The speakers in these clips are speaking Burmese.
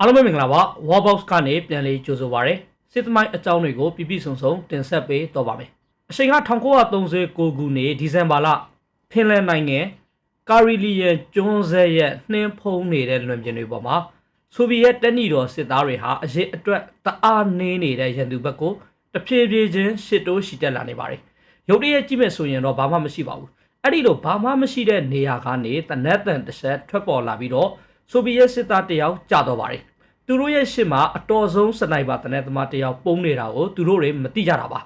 အားလုံးပဲမင်္ဂလာပါ Warbox ကနေပြန်လေးကြိုဆိုပါရစေစစ်သမိုင်းအကြောင်းတွေကိုပြပြဆုံဆုံတင်ဆက်ပေးတော့ပါမယ်အချိန်က1939ခုနှစ်ဒီဇင်ဘာလဖင်လန်နိုင်ငံကာရီလီယန်ကျွန်းဆက်ရဲ့နှင်းဖုံးနေတဲ့လွန်ပြင်တွေပေါ်မှာဆိုဗီယက်တက်နီတော်စစ်သားတွေဟာအရေးအတွက်တအားနင်းနေတဲ့ရန်သူဘက်ကိုတဖြည်းဖြည်းချင်းရှစ်တိုးရှီတက်လာနေပါတယ်ရုတ်တရက်ကြည့်မဲ့ဆိုရင်တော့ဘာမှမရှိပါဘူးအဲ့ဒီလိုဘာမှမရှိတဲ့နေရာကနေတနက်တန်တစ်ဆက်ထွက်ပေါ်လာပြီးတော့ ဆိုဗီယက်စစ်သားတယောက်ကြာတော့ပါတယ်သူတို့ရဲ့ရှစ်မှာအတော်ဆုံးစနိုက်ပါတနက်သမားတယောက်ပုံနေတာကိုသူတို့တွေမသိကြတာပါ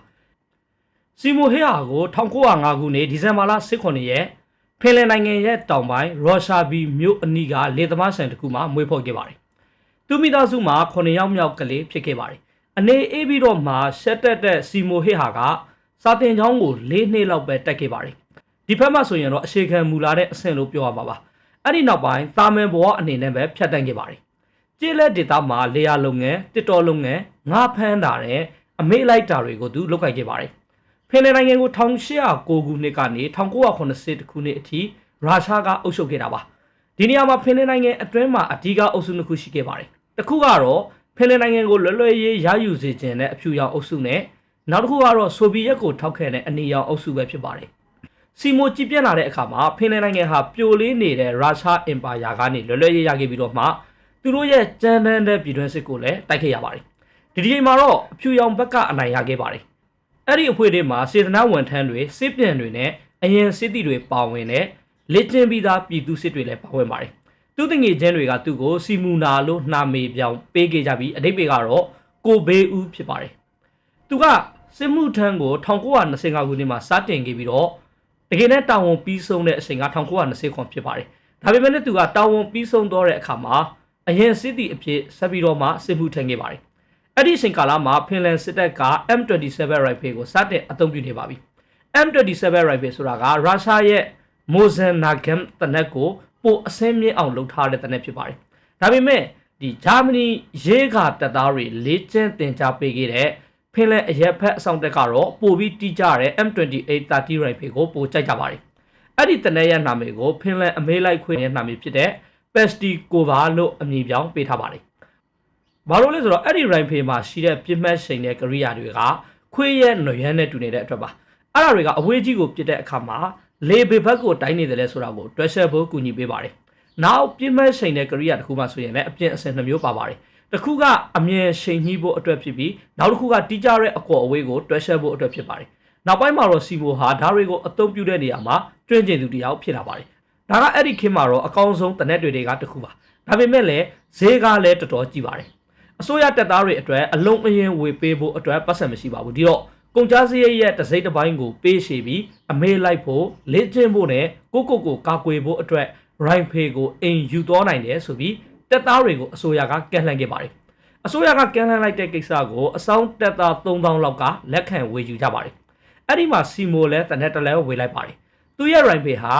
စီမိုဟေဟာကို1905ခုနှစ်ဒီဇင်ဘာလ18ရက်ဖင်လန်နိုင်ငံရဲ့တောင်ပိုင်းရုရှားဘီမြို့အနီးကလေသမားဆန်တစ်ခုမှာမွေးဖော်ခဲ့ပါတယ်သူမိသားစုမှာ9ယောက်မြောက်ကလေးဖြစ်ခဲ့ပါတယ်အနေအေးပြီးတော့မှဆက်တက်တဲ့စီမိုဟေဟာကစာတင်ချောင်းကို၄နှစ်လောက်ပဲတက်ခဲ့ပါတယ်ဒီဘက်မှာဆိုရင်တော့အခြေခံမူလာတဲ့အဆင့်လို့ပြောရမှာပါ အဲ့ဒီနောက်ပိုင်းတာမန်ဘဝအနေနဲ့ပဲဖြတ်တန်းခဲ့ပါတယ်ကျေးလက်ဒေတာမှာလေယာလုပ်ငန်းတစ်တော်လုပ်ငန်းငါးဖမ်းတာနဲ့အမေလိုက်တာတွေကိုသူလုပ်ကိုင်ခဲ့ပါတယ်ဖင်လန်နိုင်ငံကို1809ခုနှစ်ကနေ1980ခုနှစ်အထိရုရှားကအုပ်ချုပ်ခဲ့တာပါဒီနေရာမှာဖင်လန်နိုင်ငံအတွင်းမှာအဓိကအုပ်စုနှစ်ခုရှိခဲ့ပါတယ်တစ်ခုကတော့ဖင်လန်နိုင်ငံကိုလွယ်လွယ်ရေးရယူစေခြင်းနဲ့အဖြူရောင်အုပ်စုနဲ့နောက်တစ်ခုကတော့ဆိုဗီယက်ကိုထောက်ခံတဲ့အနီရောင်အုပ်စုပဲဖြစ်ပါတယ် စီမိုကြည်ပြန့်လာတဲ့အခါမှာဖင်လန်နိုင်ငံဟာပြိုလေးနေတဲ့ရုရှားအင်ပါယာကနေလွယ်လွယ်ရေးရခဲ့ပြီးတော့မှသူတို့ရဲ့ကြမ်းတမ်းတဲ့ပြည်တွင်းစစ်ကိုလည်းတိုက်ခဲ့ရပါတယ်ဒီဒီချိန်မှာတော့အဖြူရောင်ဘက်ကအနိုင်ရခဲ့ပါတယ်အဲ့ဒီအဖွဲ့တွေမှာစေတနာဝန်ထမ်းတွေစစ်ပြန်တွေနဲ့အရင်စစ်တီတွေပါဝင်တဲ့လက်ကျင်းပြီးသားပြည်သူစစ်တွေလည်းပါဝင်ပါတယ်သူတငယ်ချင်းတွေကသူ့ကိုစီမူနာလို့နှာမေပြောင်ပေးခဲ့ကြပြီးအတိတ်ပေကတော့ကိုဘေးဦးဖြစ်ပါတယ်သူကစစ်မှုထမ်းကို1925ခုနှစ်မှာစတင်ခဲ့ပြီးတော့ တကယ်နဲ့တာဝန်ပြီးဆုံးတဲ့အချိန်က1920ခုဖြစ်ပါတယ်ဒါပေမဲ့လည်းသူကတာဝန်ပြီးဆုံးတော့တဲ့အခါမှာအရင်စစ်တီအဖြစ်ဆက်ပြီးတော့မှစစ်မှုထမ်းခဲ့ပါတယ်အဲ့ဒီအချိန်ကာလမှာဖင်လန်စစ်တပ်က M27 rifle ကိုစတင်အသုံးပြုနေပါပြီ M27 rifle ဆိုတာကရုရှားရဲ့ Mosin Nagant တနက်ကိုပိုအဆင်းမြင့်အောင်လုပ်ထားတဲ့တနက်ဖြစ်ပါတယ်ဒါပေမဲ့ဒီဂျာမနီရဲကတပ်သားတွေလေ့ကျင့်သင်ကြားပေးခဲ့တဲ့ ဖင်လန်အရက်ဖက်အဆောင်တက်ကတော့ပိုပြီးတီးကြတဲ့ M28 30 rifle ကိုပိုကြိုက်ကြပါတယ်အဲ့ဒီတနက်ရဲ့နာမည်ကိုဖင်လန်အမေးလိုက်ခွေရဲ့နာမည်ဖြစ်တဲ့ Pesti Kova လို့အမည်ပြောင်းပေးထားပါတယ်ဘာလို့လဲဆိုတော့အဲ့ဒီ rifle မှာရှိတဲ့ပြစ်မှတ်ချိန်တဲ့ကရိယာတွေကခွေးရဲ့နွရမ်းနဲ့တူနေတဲ့အတွက်ပါအဲ့ဒါတွေကအဝေးကြီးကိုပြစ်တဲ့အခါမှာလေဘေဘက်ကိုတိုင်းနေတယ်လဲဆိုတာကိုတွဲဆက်ဖို့ကူညီပေးပါတယ်နောက်ပြစ်မှတ်ချိန်တဲ့ကရိယာတစ်ခုမှဆိုရင်လည်းအပြင်းအစင်နှမျိုးပါပါတယ် တစ်ခုကအမြင်ရှိန်ညှိဖို့အတွက်ဖြစ်ပြီးနောက်တစ်ခုကတီးကြတဲ့အကော်အဝေးကိုတွဲဆက်ဖို့အတွက်ဖြစ်ပါတယ်နောက်ပိုင်းမှာတော့စီမိုဟာဓာတ်တွေကိုအသုံးပြုတဲ့နေရာမှာတွင်းကျင်သူတယောက်ဖြစ်လာပါတယ်ဒါကအဲ့ဒီခေတ်မှာတော့အကောင်းဆုံးတနက်တွေတွေကတစ်ခုပါဒါပေမဲ့လည်းဈေးကလည်းတော်တော်ကြီးပါတယ်အစိုးရတပ်သားတွေအတွက်အလုံးအရင်ဝေပေးဖို့အတွက်ပတ်စံမရှိပါဘူးဒီတော့ကုန်ကြစရိတ်ရဲ့တစိမ့်တစ်ပိုင်းကိုပေးရှည်ပြီးအမေးလိုက်ဖို့လေ့ကျင့်ဖို့နဲ့ကိုကိုကိုကာကွယ်ဖို့အတွက်ရိုင်ဖေကိုအိမ်ယူသွားနိုင်တယ်ဆိုပြီး တပ်သားတွေကိုအစိုးရကကန့်လှန့်ခဲ့ပါတယ်အစိုးရကကန့်လှန့်လိုက်တဲ့ကိစ္စကိုအစောင်းတပ်သား3000လောက်ကလက်ခံဝေယူကြပါတယ်အဲ့ဒီမှာစီမိုလဲတနက်တလဲဝေလိုက်ပါတယ်သူရဲ့ရိုင်ဖေဟာ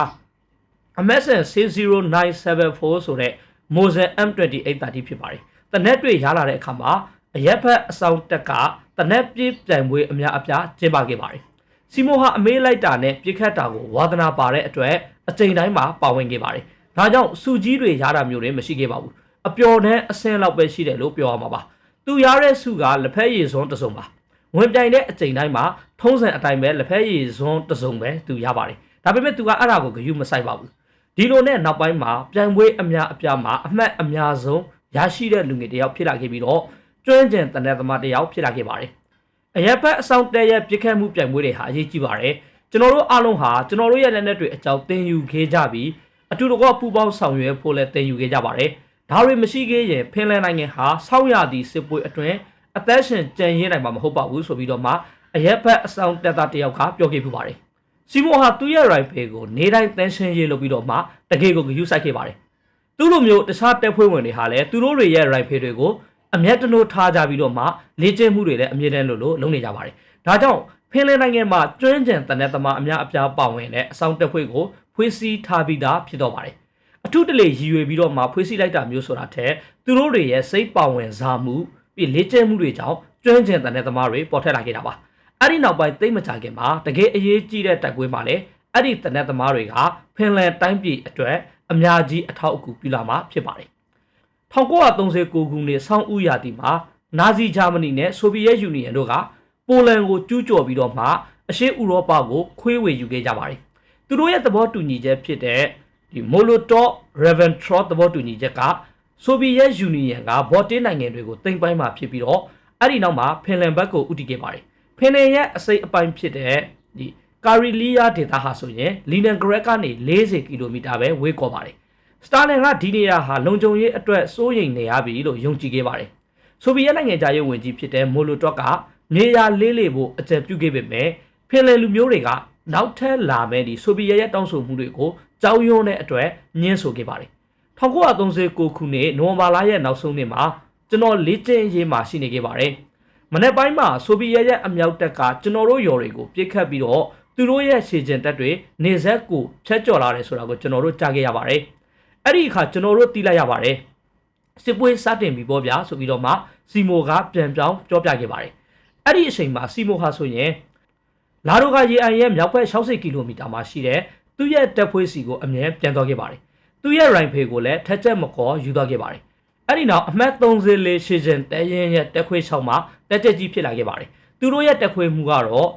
အမက်ဆန်60974ဆိုတဲ့ Mosen M28 30 ဖြစ်ပါတယ်တနက်တွေရလာတဲ့အခါမှာအရက်ဖက်အဆောင်တက်ကတနက်ပြေးပြိုင်ပွဲအများအပြားကျင်းပခဲ့ပါတယ်။စီမိုဟာအမေးလိုက်တာနဲ့ပြစ်ခတ်တာကိုဝါသနာပါတဲ့အတွက်အချိန်တိုင်းမှာပါဝင်ခဲ့ပါတယ်။ဒါကြောင့်စူကြီးတွေရတာမျိုးတွေမရှိခဲ့ပါဘူး။ အပျော်နဲ့အဆင်းလောက်ပဲရှိတယ်လို့ပြောရမှာပါ။သူရတဲ့စုကလက်ဖက်ရည်စွန်းတစုံပါ။ဝင်ပြိုင်တဲ့အချိန်တိုင်းမှာထုံးစံအတိုင်းပဲလက်ဖက်ရည်စွန်းတစုံပဲသူရပါတယ်။ဒါပေမဲ့သူကအဲ့ဒါကိုဂရုမစိုက်ပါဘူး။ဒီလိုနဲ့နောက်ပိုင်းမှာပြိုင်ပွဲအများအပြားမှာအမှတ်အများဆုံးရရှိတဲ့လူငယ်တယောက်ဖြစ်လာခဲ့ပြီးတော့ကျွမ်းကျင်တန်တဲ့သမားတယောက်ဖြစ်လာခဲ့ပါတယ်။အရက်ဖက်အဆောင်တဲရဲ့ပြစ်ခတ်မှုပြိုင်ပွဲတွေဟာအရေးကြီးပါတယ်။ကျွန်တော်တို့အားလုံးဟာကျွန်တော်တို့ရဲ့လက်နက်တွေအကြောင်းသင်ယူခဲ့ကြပြီးအတူတကွပူပေါင်းဆောင်ရွက်ဖို့လည်းသင်ယူခဲ့ကြပါတယ်။ ဒါတွေမရှိခဲ့ရင်ဖင်လန်နိုင်ငံဟာဆောင်းရာသီစစ်ပွဲအတွင်းအသက်ရှင်ကြံရင်းနိုင်မှာမဟုတ်ပါဘူးဆိုပြီးတော့မှအရက်ဖက်အဆောင်တက်သားတယောက်ကပြောခဲ့ပူပါတယ်။စီမိုဟာသူ့ရဲ့ rifle ကိုနေတိုင်းတန်းရှင်းရေးလုပ်ပြီးတော့မှတကယ်ကိုဂရုစိုက်ခဲ့ပါတယ်။သူ့လိုမျိုးတခြားတပ်ဖွဲ့ဝင်တွေဟာလည်းသူတို့တွေရဲ့ rifle တွေကိုအမျက်တနိုးထားကြပြီးတော့မှလေ့ကျင့်မှုတွေလည်းအမြဲတမ်းလို့လို့လုပ်နေကြပါတယ်။ဒါကြောင့်ဖင်လန်နိုင်ငံမှာကျွမ်းကျင်တနက်သမားအများအပြားပါဝင်တဲ့အဆောင်တက်ဖွဲ့ကိုဖွေးစည်းထားပြီးသားဖြစ်တော့ပါတယ်။ အထူးတလေရည်ရွယ်ပြီးတော့မှဖွေးစည်းလိုက်တာမျိုးဆိုတာထက်သူတို့တွေရဲ့စိတ်ပါဝင်စားမှုပြီးလေ့ကျင့်မှုတွေကြောင့်ကျွမ်းကျင်တနက်သမားတွေပေါ်ထွက်လာခဲ့တာပါ။အဲ့ဒီနောက်ပိုင်းသိမ့်မကြခင်မှာတကယ်အရေးကြီးတဲ့တိုက်ပွဲမှာလည်းအဲ့ဒီတနက်သမားတွေကဖင်လန်တိုင်းပြည်အတွက်အများကြီးအထောက်အကူပြုလာမှာဖြစ်ပါတယ်။1939ခုနှစ်ဆောင်းဦးရာသီမှာနာဇီဂျာမနီနဲ့ဆိုဗီယက်ယူနီယံတို့ကပိုလန်ကိုကျူးကျော်ပြီးတော့မှအရှေ့ဥရောပကိုခွေးဝေယူခဲ့ကြပါတယ်။သူတို့ရဲ့သဘောတူညီချက်ဖြစ်တဲ့ ဒီမိုလိုတော့ရဗန်ထရော့သဘောတူညီချက်ကဆိုဗီယက်ယူနီယံကဘော်တင်းနိုင်ငံတွေကိုတင်ပိုင်းမှာဖြစ်ပြီးတော့အဲ့ဒီနောက်မှာဖင်လန်ဘက်ကိုဦးတည်ခဲ့ပါတယ်။ဖင်လန်ရဲ့အစိတ်အပိုင်းဖြစ်တဲ့ဒီကာရီလီယာဒေသဟာဆိုရင်လီနန်ဂရက်ကနေ40ကီလိုမီတာပဲဝေးကွာပါတယ်။စတာလင်ကဒီနေရာဟာလုံခြုံရေးအတွက်စိုးရိမ်နေရပြီလို့ယုံကြည်ခဲ့ပါတယ်။ဆိုဗီယက်နိုင်ငံသားရေးဝန်ကြီးဖြစ်တဲ့မိုလိုတော့ကနေရာလေးလေးဖို့အကြံပြုခဲ့ပေမဲ့ဖင်လန်လူမျိုးတွေက နောက်ထပ်လာမဲ့ဒီဆိုဗီယက်ရဲ့တောင်းဆိုမှုတွေကိုကြောက်ရွံ့တဲ့အတွက်ညှင်းဆိုခဲ့ပါတယ်။1939ခုနှစ်နိုဝင်ဘာလရဲ့နောက်ဆုံးနေ့မှာကျွန်တော်လေ့ကျင့်ရေးမှာရှိနေခဲ့ပါတယ်။မနေ့ပိုင်းမှာဆိုဗီယက်ရဲ့အမြောက်တပ်ကကျွန်တော်တို့ရော်တွေကိုပြစ်ခတ်ပြီးတော့သူတို့ရဲ့ရှေကျင်တပ်တွေနေဆက်ကိုဖျက်ကျော်လာတယ်ဆိုတာကိုကျွန်တော်တို့ကြားခဲ့ရပါတယ်။အဲ့ဒီအခါကျွန်တော်တို့သိလိုက်ရပါတယ်။စစ်ပွဲစတင်ပြီပေါ့ဗျာဆိုပြီးတော့မှစီမိုကပြန်ပြောင်းပြောပြခဲ့ပါတယ်။အဲ့ဒီအချိန်မှာစီမိုဟာဆိုရင် လာဒိုကရေအိုင်ရဲ့မြောက်ဘက်60ကီလိုမီတာမှာရှိတဲ့သူ့ရဲ့တပ်ဖွဲ့စီကိုအမြဲပြန်သွားခဲ့ပါတယ်။သူ့ရဲ့ရိုင်ဖေကိုလည်းထက်ချက်မကောယူသွားခဲ့ပါတယ်။အဲ့ဒီနောက်အမှတ်34ရှေ့ကျင်တဲရင်ရဲ့တက်ခွေး6မှာတက်ချက်ကြီးဖြစ်လာခဲ့ပါတယ်။သူတို့ရဲ့တက်ခွေးမှုကတော့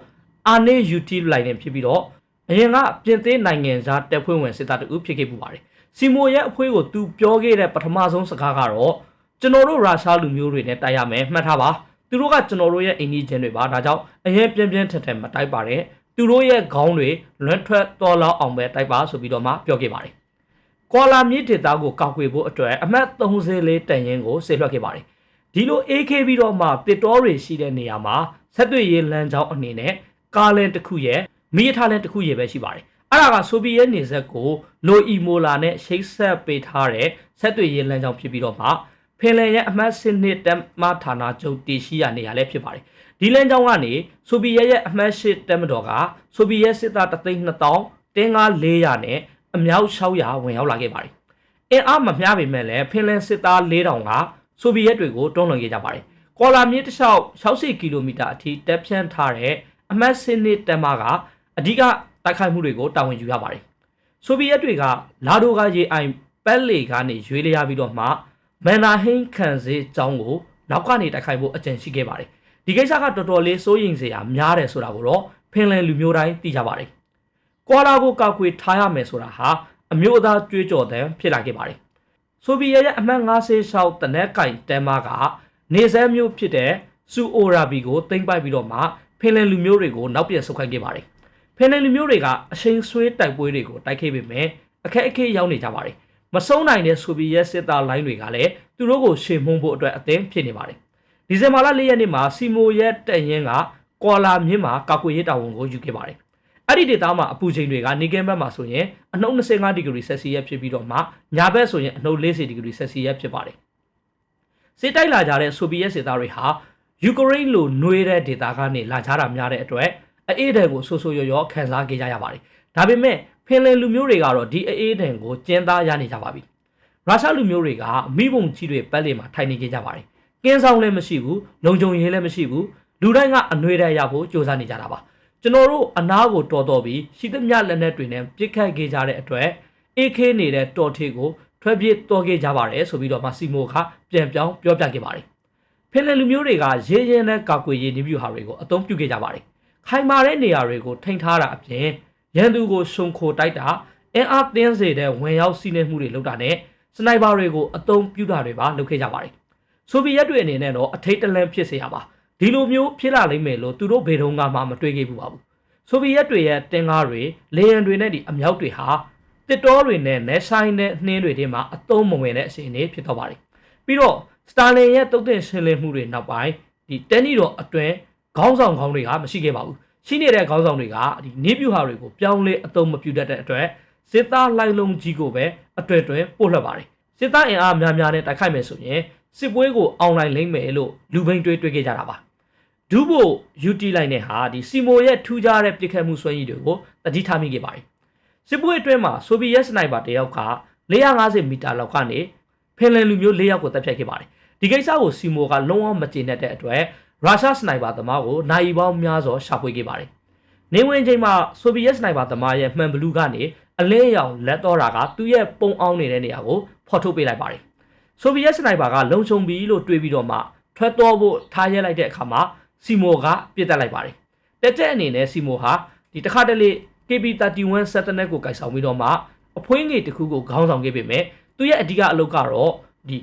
အာနေယူတီလိုင်းနဲ့ဖြစ်ပြီးတော့အရင်ကပြင်သစ်နိုင်ငံသားတက်ဖွဲ့ဝင်စစ်သားတူဖြစ်ခဲ့ပူပါတယ်။စီမိုရဲ့အဖွေးကိုသူပြောခဲ့တဲ့ပထမဆုံးစကားကတော့ကျွန်တော်တို့ရုရှားလူမျိုးတွေနဲ့တိုက်ရမယ်မှတ်ထားပါ။ သူတို့ကကျွန်တော်တို့ရဲ့အိန္ဒိချင်းတွေပါဒါကြောင့်အရင်ပြင်းပြင်းထန်ထန်မတိုက်ပါနဲ့သူတို့ရဲ့ခေါင်းတွေလွတ်ထွက်တော်လောက်အောင်ပဲတိုက်ပါဆိုပြီးတော့မှပြောခဲ့ပါတယ်။ကွာလာမြစ်ဒေသကိုကောက်ွယ်ဖို့အတွက်အမှတ်34တန်ရင်ကိုဆေလွှတ်ခဲ့ပါတယ်။ဒီလို AK ပြီးတော့မှတစ်တော်တွေရှိတဲ့နေရာမှာဆက်သွယ်ရေးလမ်းကြောင်းအနေနဲ့ကားလန်တစ်ခုရဲ့မီးထားလန်တစ်ခုရဲ့ပဲရှိပါတယ်။အဲ့ဒါကဆိုဗီယက်နေဆက်ကိုလိုအီမိုလာနဲ့ရှိတ်ဆက်ပေးထားတဲ့ဆက်သွယ်ရေးလမ်းကြောင်းဖြစ်ပြီးတော့မှဖ င်လန်ရဲ့အမှတ်စစ်နှစ်တမဌာနချုပ်တည်ရှိရနေရလဲဖြစ်ပါတယ်။ဒီလမ်းကြောင်းကနေဆိုဗီယက်ရဲ့အမှတ်၈တမတော်ကဆိုဗီယက်စစ်သားတသိန်း2000တင်းကား400နဲ့အမြောက်600ဝင်ရောက်လာခဲ့ပါတယ်။အင်အားမမျှပေမဲ့လည်းဖင်လန်စစ်သား4000ကဆိုဗီယက်တွေကိုတွန်းလှန်ခဲ့ကြပါတယ်။ကော်လာမြစ်တစ်လျှောက်60ကီလိုမီတာအထိတက်ဖြန့်ထားတဲ့အမှတ်စနစ်တမကအဓိကတိုက်ခိုက်မှုတွေကိုတာဝန်ယူရပါတယ်။ဆိုဗီယက်တွေကလာဒိုကရေအိုင်ပက်လေကနေရွေးလျားပြီးတော့မှ မန်နာဟင်းခံစေးကျောင်းကိုနောက်ကနေတိုက်ခိုက်ဖို့အကြံရှိခဲ့ပါတယ်။ဒီကိစ္စကတော်တော်လေးစိုးရိမ်စရာများတယ်ဆိုတာကိုတော့ဖင်လန်လူမျိုးတိုင်းသိကြပါတယ်။ကွာလာကိုကောက်ကွေထားရမယ်ဆိုတာဟာအမျိုးသားကြွေးကြော်တဲ့ဖြစ်လာခဲ့ပါတယ်။ဆိုဗီယက်ရဲ့အမှတ်56တနက်ကင်တန်မာကနေဆဲမျိုးဖြစ်တဲ့စူအိုရာဘီကိုတင်ပိုက်ပြီးတော့မှဖင်လန်လူမျိုးတွေကိုနောက်ပြန်ဆုတ်ခိုင်းခဲ့ပါတယ်။ဖင်လန်လူမျိုးတွေကအချိန်ဆွေးတိုက်ပွဲတွေကိုတိုက်ခဲ့ပေမဲ့အခက်အခဲရောက်နေကြပါတယ်။ မဆုံးနိုင်တဲ့ဆိုဗီယက်စစ်သားလိုင်းတွေကလည်းသူတို့ကိုရှေ့မှုန်းဖို့အတွက်အသင်းဖြစ်နေပါတယ်။ဒီဇင်ဘာလ၄ရက်နေ့မှာစီမိုရဲ့တန်ရင်ကကွာလာမြင်းမှာကာကွယ်ရေးတာဝန်ကိုယူခဲ့ပါတယ်။အဲ့ဒီဒေသမှာအပူချိန်တွေကနေကဲဘက်မှာဆိုရင်အနှုတ်25ဒီဂရီဆက်စီယပ်ဖြစ်ပြီးတော့မှညာဘက်ဆိုရင်အနှုတ်40ဒီဂရီဆက်စီယပ်ဖြစ်ပါတယ်။စစ်တိုက်လာကြတဲ့ဆိုဗီယက်စစ်သားတွေဟာယူကရိန်းလိုနှွေးတဲ့ဒေသကနေလာကြတာများတဲ့အတွက်အေးဒဏ်ကိုဆိုးဆိုးရော်ရော်ခံစားခဲ့ကြရပါတယ်။ဒါပေမဲ့ ဖင်လန်လူမျိုးတွေကတော့ဒီအေးဒဏ်ကိုကျင်းသားရနေကြပါပြီ။ရုရှားလူမျိုးတွေကမိဘုံကြီးတွေပက်လေမှာထိုင်နေကြကြပါတယ်။ကင်းဆောင်လည်းမရှိဘူး၊လုံခြုံရေးလည်းမရှိဘူး။လူတိုင်းကအနှွေးတဲ့ရဖို့စ조사နေကြတာပါ။ကျွန်တော်တို့အနားကိုတော်တော်ပြီးရှိသမျှလက်နက်တွေနဲ့ပြစ်ခတ်ခဲ့ကြတဲ့အတွက်အေးခဲနေတဲ့တော်ထေးကိုထွက်ပြေးတော်ခဲ့ကြပါတယ်ဆိုပြီးတော့မှစီမိုကပြန်ပြောင်းပြောပြခဲ့ပါတယ်။ဖင်လန်လူမျိုးတွေကရေရင်နဲ့ကာကွယ်ရေးနေပြူဟာတွေကိုအသုံးပြုခဲ့ကြပါတယ်။ခိုင်မာတဲ့နေရာတွေကိုထိန်းထားတာအပြင် ရန်သူကိုရှုံခိုတိုက်တာအင်အားသင်းစေတဲ့ဝင်ရောက်စီးနှင်းမှုတွေလုပ်တာနဲ့စနိုက်ပါတွေကိုအသုံးပြုတာတွေပါလုပ်ခဲ့ကြပါတယ်။ဆိုဗီယက်တွေအနေနဲ့တော့အထိတ်တလန့်ဖြစ်စေရပါဒီလိုမျိုးဖြစ်လာလိမ့်မယ်လို့သူတို့ဘယ်တော့မှမတွေးခဲ့ဘူးပါဘူး။ဆိုဗီယက်တွေရဲ့တင်ကားတွေလေယာဉ်တွေနဲ့ဒီအမြောက်တွေဟာတစ်တော်တွေနဲ့နဲဆိုင်နဲ့နှင်းတွေထဲမှာအသုံးမဝင်တဲ့အချိန်လေးဖြစ်တော့ပါတယ်။ပြီးတော့စတာလင်ရဲ့တုတ်တင်ရှင်းလင်းမှုတွေနောက်ပိုင်းဒီတန်နီတော်အတွင်းခေါင်းဆောင်ခေါင်းတွေကမရှိခဲ့ပါဘူး။ ရှိနေတဲ့ခေါင်းဆောင်တွေကဒီနေပြူဟာတွေကိုပြောင်းလဲအသုံးမပြုတတ်တဲ့အတွက်စစ်သားလိုက်လုံးကြီးကိုပဲအတွေ့အတွေ့ပို့လှပ်ပါတယ်စစ်သားအင်အားများများနဲ့တိုက်ခိုက်မယ်ဆိုရင်စစ်ပွဲကိုအောင်နိုင်လိမ့်မယ်လို့လူဘိန်းတွေးတွေးခဲ့ကြတာပါဒူးဖို့ယူတီလိုက်နဲ့ဟာဒီစီမိုရဲ့ထူးခြားတဲ့ပြစ်ခတ်မှုစွမ်းရည်တွေကိုတတိထားမိခဲ့ပါတယ်စစ်ပွဲအတွင်းမှာဆိုဗီယက်စနိုက်ပါတယောက်က450မီတာလောက်ကနေဖင်လန်လူမျိုး၄ယောက်ကိုတပ်ဖြတ်ခဲ့ပါတယ်ဒီကိစ္စကိုစီမိုကလုံးဝမကျေနပ်တဲ့အတွက် ရုရှားစနိုက်ပါသမားကိုနိုင်ပေါင်းများစွာရှာဖွေခဲ့ပါတယ်နေဝင်ချိန်မှာဆိုဗီယက်စနိုက်ပါသမားရဲ့မှန်ဘလူးကနေအလင်းရောင်လက်တော်တာကသူ့ရဲ့ပုံအောင်နေတဲ့နေရာကိုဖော်ထုတ်ပေးလိုက်ပါတယ်ဆိုဗီယက်စနိုက်ပါကလုံခြုံပြီလို့တွေးပြီးတော့မှထွက်တော်ဖို့ထားရဲလိုက်တဲ့အခါမှာစီမိုကပြစ်တက်လိုက်ပါတယ်တက်တဲ့အနေနဲ့စီမိုဟာဒီတစ်ခါတလေ KB31 Saturnet ကိုကိုင်ဆောင်ပြီးတော့မှအဖွင့်ငယ်တစ်ခုကိုခေါင်းဆောင်ခဲ့ပေမဲ့သူရဲ့အဓိကအလုပ်ကတော့ဒီ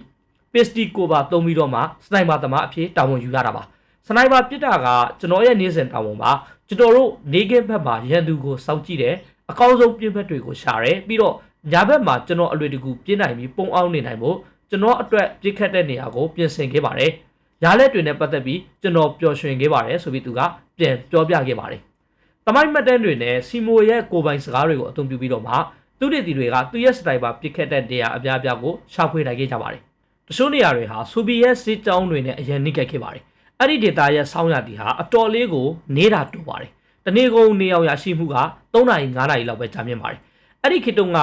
Pisty ကိုပါတုံးပြီးတော့မှစနိုက်ပါသမားအဖြစ်တာဝန်ယူရတာပါ စနိုက်ပါပြစ်တာကကျွန်တော်ရဲ့နေ့စဉ်တာဝန်ပါကျွန်တော်တို့နေကင်းဘက်မှာရန်သူကိုစောင့်ကြည့်တယ်အကောင်းဆုံးပြစ်ဘက်တွေကိုရှာတယ်ပြီးတော့ညာဘက်မှာကျွန်တော်အလွယ်တကူပြစ်နိုင်ပြီးပုံအောင်နေနိုင်ဖို့ကျွန်တော်အတွက်ပြစ်ခတ်တဲ့နေရာကိုပြင်ဆင်ခဲ့ပါတယ်။ရားလက်တွေနဲ့ပတ်သက်ပြီးကျွန်တော်ပျော်ရွှင်ခဲ့ပါတယ်ဆိုပြီးသူကပြန်ပြောပြခဲ့ပါတယ်။တမိုင်းမှတ်တမ်းတွေနဲ့စီမိုရဲ့ကိုပိုင်စကားတွေကိုအသုံးပြုပြီးတော့မှသူတွေတီတွေကသူရဲ့စတိုင်ပါပြစ်ခတ်တဲ့နေရာအများအပြားကိုရှာဖွေနိုင်ခဲ့ကြပါတယ်။တချို့နေရာတွေဟာဆိုဗီယက်စစ်ကြောင်းတွေနဲ့အရင်နှိကက်ခဲ့ပါတယ်။ အဲ့ဒီဒေတာရဲ့ဆောင်းရတီဟာအတော်လေးကိုနေတာတူပါတယ်။တနေ့ကုန်နေအောင်ရရှိမှုက3နာရီ5နာရီလောက်ပဲကြာမြင့်ပါတယ်။အဲ့ဒီခေတ်တုန်းက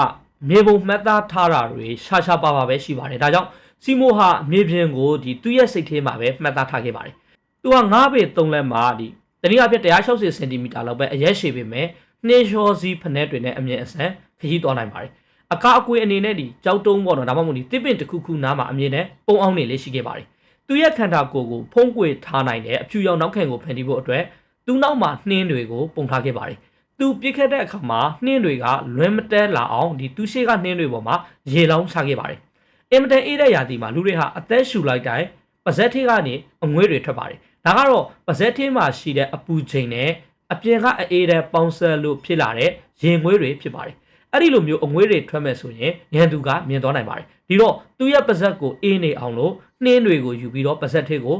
မြေပုံမှတ်သားထားတာတွေရှာရှာပါပါပဲရှိပါတယ်ဒါကြောင့်စီမိုဟာမြေပြင်ကိုဒီသူ့ရဲ့စိတ်ထဲမှာပဲမှတ်သားထားခဲ့ပါတယ်သူက9ပေ3လက်မှာဒီတနည်းအားဖြင့်160စင်တီမီတာလောက်ပဲအရက်ရှည်ပေမဲ့နှင်းလျှောစီးဖက်တွေနဲ့အမြင့်အစံခရီးသွားနိုင်ပါတယ်အကာအကွေအနေနဲ့ဒီကြောက်တုံးပေါ့နော်ဒါမှမဟုတ်ဒီတစ်ပင်တစ်ခုခုနားမှာအမြင့်နဲ့ပုံအောင်နေလေးရှိခဲ့ပါတယ် သူရဲ့ခန္ဓာကိုယ်ကိုဖုံးကွယ်ထားနိုင်တဲ့အဖြူရောင်နောက်ခံကိုဖန်တီးဖို့အတွက်သူ့နောက်မှာနှင်းတွေကိုပုံထားခဲ့ပါတယ်သူပြစ်ခတ်တဲ့အခါမှာနှင်းတွေကလွင်မတဲလာအောင်ဒီသူရှိကနှင်းတွေပေါ်မှာရေလောင်းချခဲ့ပါတယ်။အင်မတန်အေးတဲ့ရာသီမှာလူတွေဟာအသက်ရှူလိုက်တိုင်းပါဇက်ထေးကနေအငွေးတွေထွက်ပါတယ်။ဒါကတော့ပါဇက်ထေးမှာရှိတဲ့အပူချိန်နဲ့အပြင်ကအေးတဲ့ပေါင်းဆက်လို့ဖြစ်လာတဲ့ရေငွေးတွေဖြစ်ပါတယ်။ အဲ့ဒီလိုမျိုးအငွေးတွေထွက်မဲ့ဆိုရင်ရန်သူကမြင်သွားနိုင်ပါတယ်။ဒီတော့သူ့ရဲ့ပါဇက်ကိုအေးနေအောင်လို့နှင်းတွေကိုယူပြီးတော့ပါဇက်ထေးကို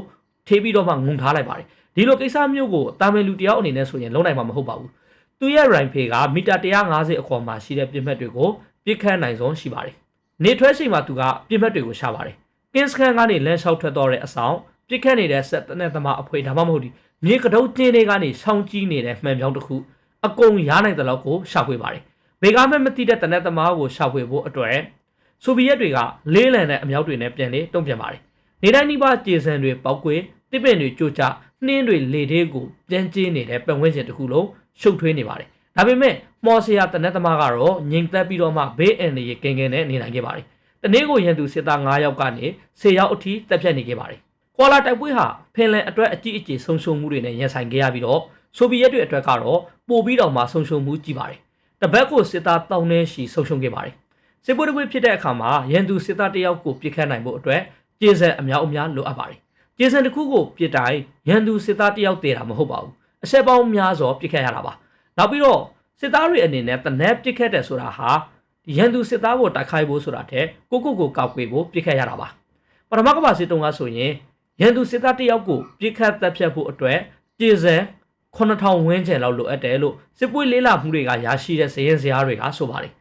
ထေးပြီးတော့မှငုံထားလိုက်ပါတယ်။ဒီလိုကိစ္စမျိုးကိုတာမန်လူတယောက်အနေနဲ့ဆိုရင်လုံးနိုင်မှာမဟုတ်ပါဘူး။သူ့ရဲ့ rifle ကမီတာ150အခွာမှာရှိတဲ့ပြစ်မှတ်တွေကိုပြစ်ခတ်နိုင်ဆုံးရှိပါတယ်။နေထွက်ချိန်မှာသူကပြစ်မှတ်တွေကိုရှာပါတယ်။ကင်းစကန်ကနေလမ်းလျှောက်ထွက်တော့တဲ့အဆောင်ပြစ်ခတ်နေတဲ့ဆက်တနက်သမားအဖွဲဒါမှမဟုတ်ဒီမြေကတုတ်တင်းတွေကနေဆောင်းကြီးနေတဲ့မှန်ပြောင်းတစ်ခုအကုန်ရနိုင်တဲ့လောက်ကိုရှာဖွေပါတယ်။ ဘေကမဲ့မတိတဲ့တနက်သမားကိုရှာဖွေဖို့အတွက်ဆိုဗီယက်တွေကလေးလံတဲ့အမြောက်တွေနဲ့ပြန်လေတုံ့ပြန်ပါတယ်။နေတိုင်းနီးပါးကျေစံတွေပောက်ကွေတစ်ပင်တွေကြိုးချနှင်းတွေလေသေးကိုပြန်ကျင်းနေတဲ့ပတ်ဝန်းကျင်တစ်ခုလုံးရှုပ်ထွေးနေပါတယ်။ဒါပေမဲ့မော်ဆီယာတနက်သမားကတော့ငြိမ်သက်ပြီးတော့မှဘေးအန်တွေကင်ကင်နဲ့နေနိုင်ခဲ့ပါတယ်။တနေ့ကိုရန်သူစစ်သား9ယောက်ကနေ10ယောက်အထိတပ်ဖြတ်နေခဲ့ပါတယ်။ကွာလာတိုက်ပွဲဟာဖင်လန်အတွက်အကြီးအကျယ်ဆုံးရှုံးမှုတွေနဲ့ရင်ဆိုင်ခဲ့ရပြီးတော့ဆိုဗီယက်တွေအတွက်ကတော့ပိုပြီးတော့မှဆုံးရှုံးမှုကြီးပါတယ်။ တပတ်ကိုစစ်သားတောင်းနှဲရှိဆုံးရှုံးခဲ့ပါတယ်။စစ်ပွဲတစ်ပွဲဖြစ်တဲ့အခါမှာရန်သူစစ်သားတယောက်ကိုပြစ်ခတ်နိုင်ဖို့အတွက်ကျေစံအများအများလိုအပ်ပါတယ်။ကျေစံတစ်ခုကိုပြစ်တိုင်းရန်သူစစ်သားတယောက်တည်တာမဟုတ်ပါဘူး။အဆက်ပေါင်းများစွာပြစ်ခတ်ရတာပါ။နောက်ပြီးတော့စစ်သားတွေအနေနဲ့တနက်ပစ်ခတ်တယ်ဆိုတာဟာဒီရန်သူစစ်သားကိုတိုက်ခိုက်ဖို့ဆိုတာတဲ့ကိုကိုကိုကောက်ွေဖို့ပစ်ခတ်ရတာပါပထမကမ္ဘာစစ်တုံးကဆိုရင်ရန်သူစစ်သားတယောက်ကိုပစ်ခတ်တပ်ဖြတ်ဖို့အတွက်ပြည်စံ 9000ဝန်းကျင်လောက်လိုအပ်တယ်လို့စစ်ပွေးလေးလာမှုတွေကရရှိတဲ့ဇယင်းစရာတွေကဆိုပါတယ်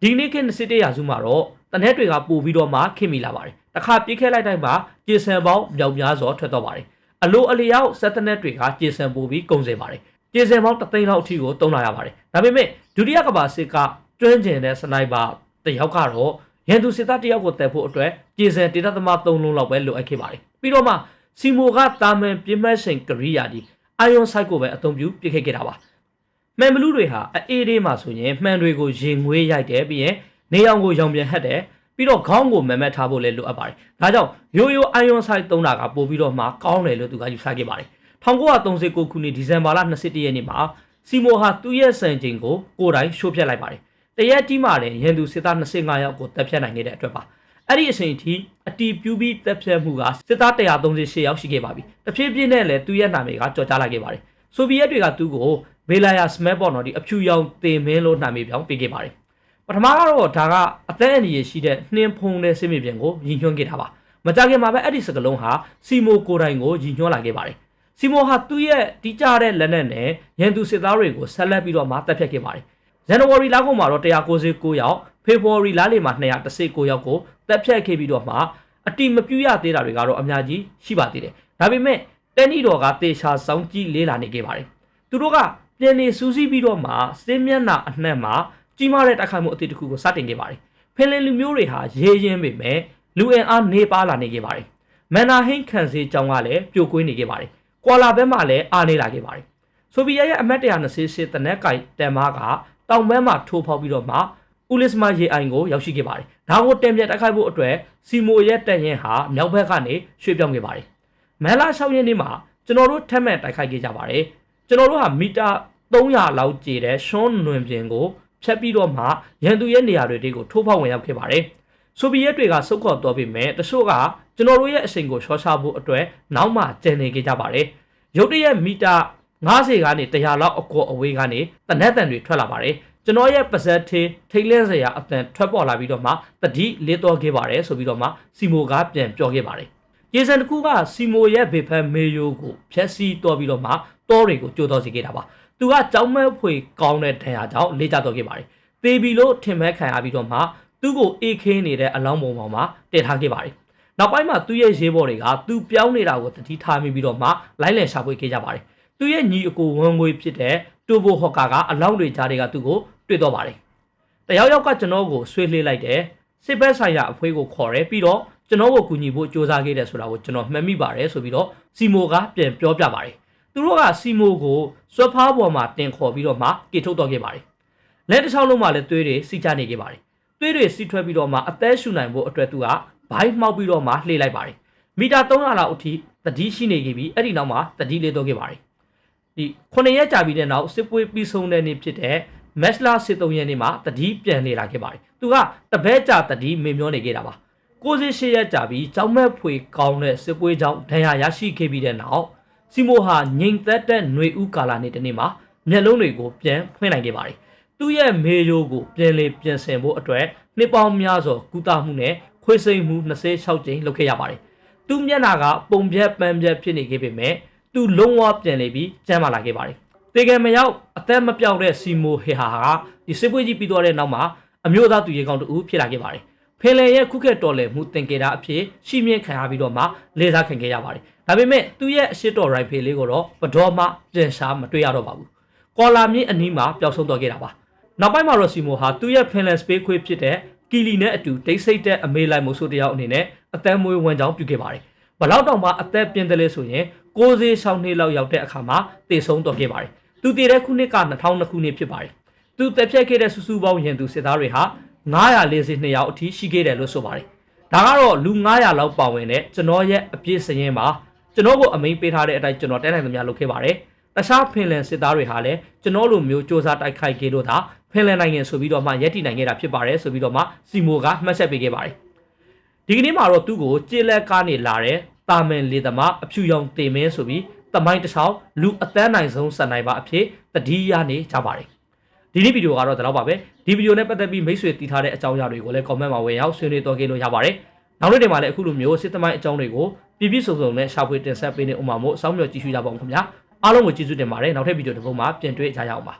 ဒီနေ့ခေတ်စစ်တေးရာစုမှာတော့တနက်တွေကပို့ပြီးတော့မှခင်မိလာပါတယ်တခါပြစ်ခဲလိုက်တိုင်းမှာကျေစံပေါင်းမြောက်များစွာထွက်တော့ပါတယ်အလိုအလျောက်စက်တနက်တွေကကျေစံပို့ပြီးကုန်စေပါတယ်ပြည်စင်ပေါင်းတသိန်းလောက်အထိကိုတုံးလာရပါတယ်ဒါပေမဲ့ဒုတိယကမ္ဘာစစ်ကကျွမ်းကျင်တဲ့စနိုက်ပါတယောက်ကတော့ရန်သူစစ်သားတယောက်ကိုတည်ဖို့အတွက်ပြည်စင်တေတသမ3လုံးလောက်ပဲလိုအပ်ခဲ့ပါတယ်ပြီးတော့မှစီမိုကတာမန်ပြင်းမဲ့ရှင်ကရိယာဒီ အာယွန်ဆိုင်ကိုပဲအသုံးပြုပြစ်ခဲ့ခဲ့တာပါမှန်ဘလူးတွေဟာအေးအေးမှာဆိုရင်မှန်တွေကိုရင်ငွေးရိုက်တယ်ပြီးရင်နေအောင်ကိုရောင်ပြန်ဟက်တယ်ပြီးတော့ခေါင်းကိုမမက်ထားဖို့လည်းလိုအပ်ပါတယ်ဒါကြောင့်ရိုးရိုးအာယွန်ဆိုင်သုံးတာကပို့ပြီးတော့မှကောင်းတယ်လို့သူကယူဆခဲ့ပါတယ်1939ခုနှစ်ဒီဇင်ဘာလ21ရက်နေ့မှာစီမိုဟာသူ့ရဲ့စံချိန်ကိုကိုယ်တိုင်ရှိုးဖြတ်လိုက်ပါတယ်။တရက်တီးမှလည်းရန်သူစစ်သား25ယောက်ကိုတပ်ဖြတ်နိုင်ခဲ့တဲ့အတွက်ပါ။ အဲ့ဒီအချိန်အထိအတီးပြူပြီးတပ်ဖြတ်မှုကစစ်သား138ယောက်ရှိခဲ့ပါပြီ။တဖြည်းဖြည်းနဲ့လည်းသူ့ရဲ့နာမည်ကကြော်ကြားလာခဲ့ပါတယ်။ဆိုဗီယက်တွေကသူ့ကိုဘေလာယာစမဲပေါ်နော်ဒီအဖြူရောင်တင်မင်းလို့နာမည်ပြောင်းပေးခဲ့ပါတယ်။ပထမကတော့ဒါကအသက်အန္တရာယ်ရှိတဲ့နှင်းဖုံးတဲ့စစ်မြေပြင်ကိုရည်ညွှန်းခဲ့တာပါ။မကြခင်မှာပဲအဲ့ဒီစကလုံးဟာစီမိုကိုတိုင်ကိုရည်ညွှန်းလာခဲ့ပါတယ်စီမိုဟာသူ့ရဲ့တီးကြတဲ့လက်နက်နဲ့ရန်သူစစ်သားတွေကိုဆက်လက်ပြီးတော့မှတပ်ဖြတ်ခဲ့ပါတယ်။ဇန်နဝါရီလကုန်မှာတော့196ယောက် ဖေဖော်ဝါရီလလမှာ219ယောက်ကိုတပ်ဖြတ်ခဲ့ပြီးတော့မှအတိမပြူရသေးတာတွေကတော့အများကြီးရှိပါသေးတယ်။ဒါပေမဲ့တန်နီတော်ကတေချာစောင်းကြည့်လေးလာနေခဲ့ပါတယ်။သူတို့ကပြန်နေစူးစီးပြီးတော့မှစင်းမျက်နှာအနှံ့မှာကြီးမားတဲ့တိုက်ခိုက်မှုအသစ်တစ်ခုကိုစတင်ခဲ့ပါတယ်။ဖင်လန်လူမျိုးတွေဟာရေရင်ပေမဲ့လူအင်အားနေပါလာနေခဲ့ပါတယ်။မန်နာဟင်းခန်စီကြောင်းကလည်းပြိုကွင်းနေခဲ့ပါတယ်။ကွာလာဘက်မှာလည်းအားနေလာခဲ့ပါတယ်ဆိုဗီယက်ရဲ့အမတ်128တနက်ကိုင်တန်မားကတောင်ဘက်မှာထိုးဖောက်ပြီးတော့မှ ဥလစ်မာရေအိုင်ကိုရောက်ရှိခဲ့ပါတယ်ဒါကိုတင်ပြတိုက်ခိုက်ဖို့အတွက်စီမိုရဲ့တပ်ရင်ဟာမြောက်ဘက်ကနေရွှေ့ပြောင်းခဲ့ပါတယ်မန်လာ၆ရက်နေ့မှာကျွန်တော်တို့ထက်မဲ့တိုက်ခိုက်ခဲ့ကြပါတယ်ကျွန်တော်တို့ဟာမီတာ300လောက်ကျေတဲ့ရှွန်းနွင်ပြင်ကိုဖြတ်ပြီးတော့မှရန်သူရဲ့နေရာတွေတွေကိုထိုးဖောက်ဝင်ရောက်ခဲ့ပါတယ်ဆိုဗီယက်တွေကစုတ်ခေါ်တော်ပြီမဲ့တချို့ကကျွန်တော်တို့ရဲ့အချိန်ကိုရှော့ချဖို့အတွက်နောက်မှကျန်နေခဲ့ကြပါတယ်ရုတ်တရက်မီတာ90ကနေ100လောက်အကောအဝေးကနေတနက်တန်တွေထွက်လာပါတယ် ကျွန်တော်ရဲ့ပါဇက်သေးထိတ်လန့်စရာအတန်ထွက်ပေါ်လာပြီးတော့မှတတိလေးတော်ခဲ့ပါတယ်ဆိုပြီးတော့မှစီမိုကပြန်ပြောခဲ့ပါတယ်ကျေစံတစ်ခုကစီမိုရဲ့ဘေဖန်မေယိုကိုဖျက်ဆီးတော်ပြီးတော့မှတောတွေကိုကြိုးတော်စီခဲ့တာပါသူကကြောင်းမဲဖွေကောင်းတဲ့ဒဏ်ရာကြောင့်လေ့ကျတော်ခဲ့ပါတယ်သေပြီလို့ထင်မဲခံရပြီးတော့မှသူ့ကိုအေးခင်းနေတဲ့အလောင်းပုံပေါ်မှာတည်ထားခဲ့ပါတယ်နောက်ပိုင်းမှာသူ့ရဲ့ရေးဘော်တွေကသူပြောင်းနေတာကိုတတိထားမိပြီးတော့မှလိုက်လံရှာဖွေခဲ့ကြပါတယ်သူ့ရဲ့ညီအကိုဝမ်ငွေဖြစ်တဲ့တူဘိုဟော့ကာကအလောင်းတွေကြားတွေကသူ့ကို တွေ့တော့ပါတယ်တယောက်ယောက်ကကျွန်တော်ကိုဆွေးလှေးလိုက်တယ်စစ်ဘက်ဆိုင်ရာအဖွဲကိုခေါ်တယ်ပြီးတော့ကျွန်တော်ကိုကူညီဖို့စ조사ခဲ့တယ်ဆိုတာကိုကျွန်တော်မှတ်မိပါတယ်ဆိုပြီးတော့စီမိုကပြန်ပြောပြပါတယ်သူတို့ကစီမိုကိုစွက်ဖားပေါ်မှာတင်ခေါ်ပြီးတော့မှကေထုတ်တော့ခဲ့ပါတယ်လက်တစ်ချောင်းလုံးမှာလည်းသွေးတွေစီချနေခဲ့ပါတယ်သွေးတွေစီထွက်ပြီးတော့မှအသက်ရှူနိုင်ဖို့အတွက်သူကဘိုင်းမှောက်ပြီးတော့မှလှေလိုက်ပါတယ်မီတာ300လောက်အထိတတိရှိနေခဲ့ပြီးအဲ့ဒီနောက်မှာတတိလေးတော့ခဲ့ပါတယ်ဒီ9ရက်ကြာပြီးတဲ့နောက်စစ်ပွဲပြီးဆုံးတဲ့နေ့ဖြစ်တဲ့ မက်စလာစစ်တုံးရက်နေ့မှာတတိပြန်နေလာခဲ့ပါတယ်သူကတပည့်ကြာတတိမေမျောနေခဲ့တာပါ68ရက်ကြာပြီးကြောင်းမဲ့ဖွေကောင်းတဲ့စစ်ပွဲကြောင့်ဒဏ်ရာရရှိခဲ့ပြီးတဲ့နောက်စီမိုဟာငိမ်သက်တဲ့ຫນွေဥကာလာနေ့တနေ့မှာမျက်လုံးတွေကိုပြန်ဖွင့်နိုင်ခဲ့ပါတယ်သူ့ရဲ့မေယိုကိုပြန်လေပြန်ဆင်ဖို့အတွက်နှစ်ပေါင်းများစွာကုသမှုနဲ့ခွေးစိမ်မှု26ကြိမ်လုပ်ခဲ့ရပါတယ်သူ့မျက်နှာကပုံပြက်ပန်းပြက်ဖြစ်နေခဲ့ပေမဲ့သူလုံးဝပြန်လေပြီးကျန်းမာလာခဲ့ပါတယ် တေကံမရောက်အသက်မပြောက်တဲ့စီမိုဟေဟာဟာဒီစစ်ပွဲကြီးပြီးသွားတဲ့နောက်မှာအမျိုးသားသူရေကောင်တူဖြစ်လာခဲ့ပါတယ်ဖင်လန်ရဲ့ခုခေတ်တော်လေမှုတင်ကေတာအဖြစ်ရှိမြင့်ခံရပြီးတော့မှလေစားခံခဲ့ရပါတယ်ဒါပေမဲ့သူ့ရဲ့အရှိတော်ရိုင်ဖေလေးကိုတော့ဘတော်မှပြန်ရှာမတွေ့ရတော့ပါဘူးကော်လာမြင့်အနီးမှာပျောက်ဆုံးသွားခဲ့တာပါနောက်ပိုင်းမှာတော့စီမိုဟာသူ့ရဲ့ဖင်လန်စပေးခွေးဖြစ်တဲ့ကီလီနဲ့အတူတိတ်ဆိတ်တဲ့အမေလိုက်မို့ဆိုတယောက်အနေနဲ့အသက်မွေးဝမ်းကြောင်းပြုခဲ့ပါတယ်ဘလောက်တောင်မှအသက်ပြင်းတယ်လေဆိုရင်ကိုးစေး6နှစ်လောက်ရောက်တဲ့အခါမှာတည်ဆုံးတော့ခဲ့ပါတယ် သူတည်တဲ့ခုနှစ်က2002ခုနှစ်ဖြစ်ပါတယ်သူတက်ဖြတ်ခဲ့တဲ့စူးစူးပေါင်းရင်သူစစ်သားတွေဟာ942ယောက်အထိရှိခဲ့တယ်လို့ဆိုပါတယ်ဒါကတော့လူ900လောက်ပါဝင်တဲ့ကျွန်တော်ရဲ့အပြည့်စရင်မှာကျွန်တော်ကိုအမိန်ပေးထားတဲ့အတိုင်းကျွန်တော်တဲနိုင်သမျှလုပ်ခဲ့ပါတယ်တခြားဖင်လန်စစ်သားတွေဟာလည်းကျွန်တော်လိုမျိုးစ조사တိုက်ခိုက်ခဲ့လို့သာဖင်လန်နိုင်ငံဆိုပြီးတော့မှရက်တည်နိုင်ခဲ့တာဖြစ်ပါတယ်ဆိုပြီးတော့မှစီမိုကမှတ်ချက်ပေးခဲ့ပါတယ်ဒီကနေ့မှာတော့သူ့ကိုကြေးလက်ကားနေလာတဲ့တာမန်လေသမားအဖြူရောင်တင်မင်းဆိုပြီး တမိုင်းတစ်ချောင်းလူအသက်နိုင်ဆုံးစံနိုင်ပါအဖြစ်တတိယနေကြပါတယ်ဒီနေ့ဗီဒီယိုကတော့ဒါတော့ပါပဲဒီဗီဒီယိုနဲ့ပတ်သက်ပြီးမိတ်ဆွေတည်ထားတဲ့အကြောင်းအရာတွေကိုလည်း comment မှာဝင်ရောက်ဆွေးနွေးတော့ကြလို့ရပါတယ်နောက်နေ့တွေမှာလည်းအခုလိုမျိုးစစ်သမိုင်းအကြောင်းတွေကိုပြပြစုံစုံနဲ့ရှာဖွေတင်ဆက်ပေးနေဥမာမို့အဆောင်မြော်ကြည့်ရှုကြပါဦးခင်ဗျာအားလုံးကိုကျေးဇူးတင်ပါတယ်နောက်ထပ်ဗီဒီယိုတစ်ပုဒ်မှာပြန်တွေ့ကြရအောင်ပါ